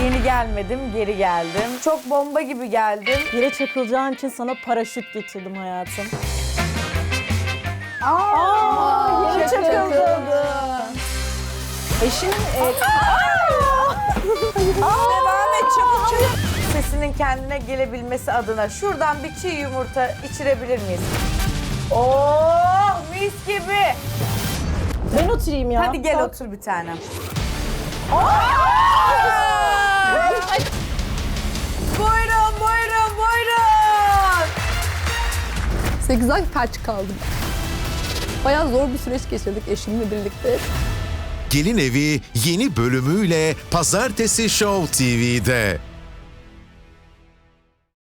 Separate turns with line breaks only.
dedim geri geldim. Çok bomba gibi geldim.
Yere çakılacağın için sana paraşüt getirdim hayatım.
Yere çakıldım.
Eşinin e,
Devam et çabuk çabuk. Sesinin kendine gelebilmesi adına şuradan bir çiğ yumurta içirebilir miyiz? Oo mis gibi.
Ben oturayım ya.
Hadi gel
Kalk.
otur bir tanem. Buyurun
8 ay felç kaldım. Bayağı zor bir süreç geçirdik eşimle birlikte.
Gelin Evi yeni bölümüyle Pazartesi Show TV'de.